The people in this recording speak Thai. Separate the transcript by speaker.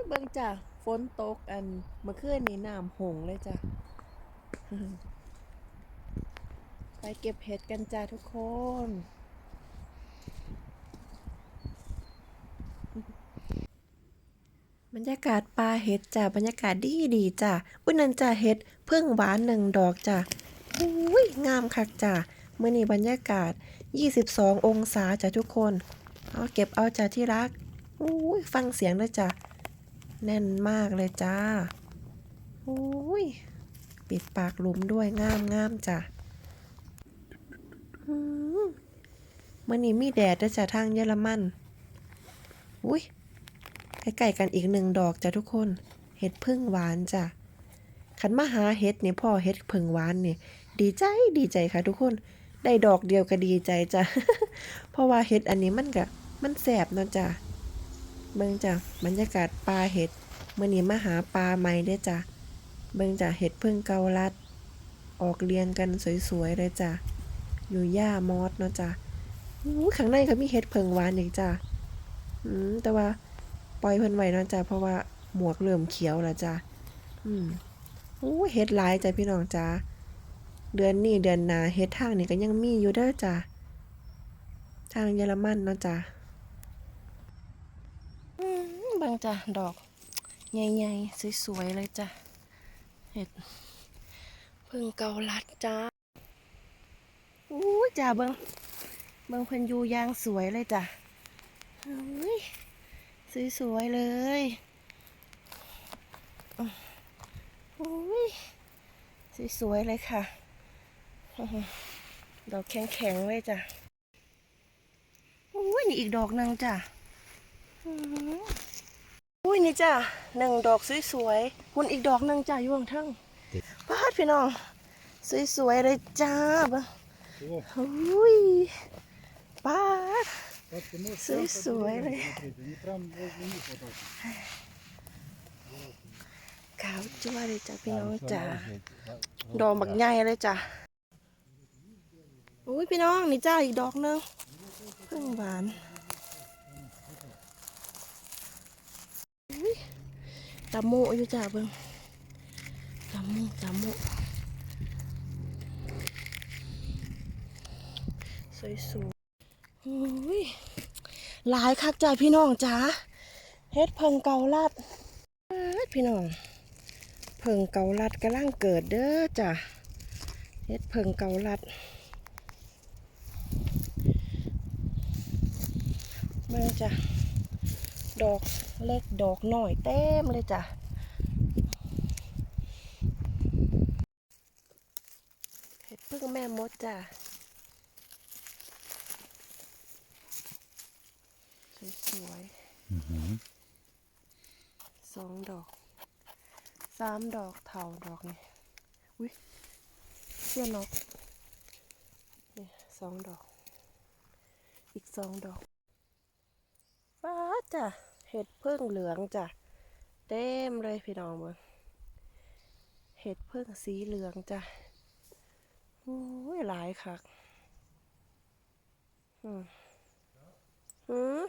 Speaker 1: ยเบิ่งจ้ะฝนตกอันเมื่อคืนนี้น้ำหงเลยจ้ะไปเก็บเห็ดกันจ้าทุกคน บรรยากาศปลาเห็ดจ้ะบรรยากาศดีดีจ้ะอุ้ยนันจ้ะเห็ดเพิ่งหวานหนึ่งดอกจ้ะอุ้ยงามคักจ้ะเมื่อนี้บรรยากาศ 22 องศาจ้ะทุกคน เอาเก็บเอาจ้ะที่รักอุ้ยฟังเสียงด้วยจ้ะ แน่นมากเลยจ้าอุ้ยปิดปากหลุมด้วยงามงามจ้ะอืมมื่อนี้มีแดดด้วยจ้ะทางเยอรมัน อุ้ยใกล้ๆกันอีกหนึ่งดอกจ้ะทุกคน เห็ดพึ่งหวานจ้ะขันมาหาเห็ดเนี่ยพ่อเห็ดพึ่งหวานเนี่ยดีใจดีใจค่ะทุกคน ได้ดอกเดียวก็ดีใจจ้ะ เพราะว่าเห็ดอันนี้มันก็มันแสบเนาะจ้ะ เบิ่งจ้ะบรรยากาศปลาเห็ดเมื่อนี้มาหาปลาใหม่เด้จ้ะเบิ่งจ้ะเห็ดพึ่งเกาลัด ออกเรียงกันสวยๆเลยจ้ะอยู่หญ้ามอสเนาะจ้ะอู้ข้างในก็มีเห็ดพึ่งหวานอีกจ้ะอืมแต่ว่าปล่อยเพิ่นไว้เนาะจ้ะเพราะว่าหมวกเริ่มเขียวแล้วจ้ะอืมอู้เฮ็ดหลายจ้ะพี่น้องจ้ะเดือนนี้เดือนหน้าเฮ็ดทางนี่ก็ยังมีอยู่เด้อจ้ะทางเยอรมันเนาะจ้ะ บางจ้ะดอกใหญ่ๆสวยๆเลยจ้ะเห็ดพิ่งเกาลัดจ้าอู้จ้ะเบิงเบิงเพิ่นอยู่ยางสวยเลยจ้ะเฮ้ยสวยๆเลยโอ้ยสวยๆเลยค่ะ ดอกแข็งๆเลยจ้ะโอ้ยนี่อีกดอกนึงจ้ะ อุ้ยนี่จ้ะหนึ่งดอกสวยๆคุณอีกดอกหนึ่งจ้ะยู่ข้งทั้งพาดพี่น้อง สวยๆเลยจ้าบอุ้ยปาด
Speaker 2: สวยๆเลย
Speaker 1: ขาวจ้วเลยจ้ะพี่น้องจ้ะดอกบักใหญ่เลยจ้ะอุ้ยพี่น้องนี่จ้าอีกดอกนึงเพิ่งหวาน ตะโมอยู่จ้าเบิ่งตะโมตะโมสวยสวยอุ้ยหลายคักจ้าพี่น้องจ้าเฮ็ดเพิงเกาลัดเอิ้ดพี่น้อง เพิงเกาลัดกำลังเกิดเด้อจ้ะเฮ็ดเพิงเกาลัดเบิ่งจ้ะ ดอกเล็กดอกน้อยเต็มเลยจ้ะเฮ็ดพึ่งแม่มดจ้ะสวยๆสองดอกสามดอกเถาดอกนี่อุ้ยเสี้ยนกนี่สองดอก อีกสองดอกฟ้า จ้ะเห็ดเพิ่งเหลืองจ้ะเต็มเลยพี่น้องมึงเห็ดเพิ่งสีเหลืองจ้ะโอ้ยหลายคักอืมอืม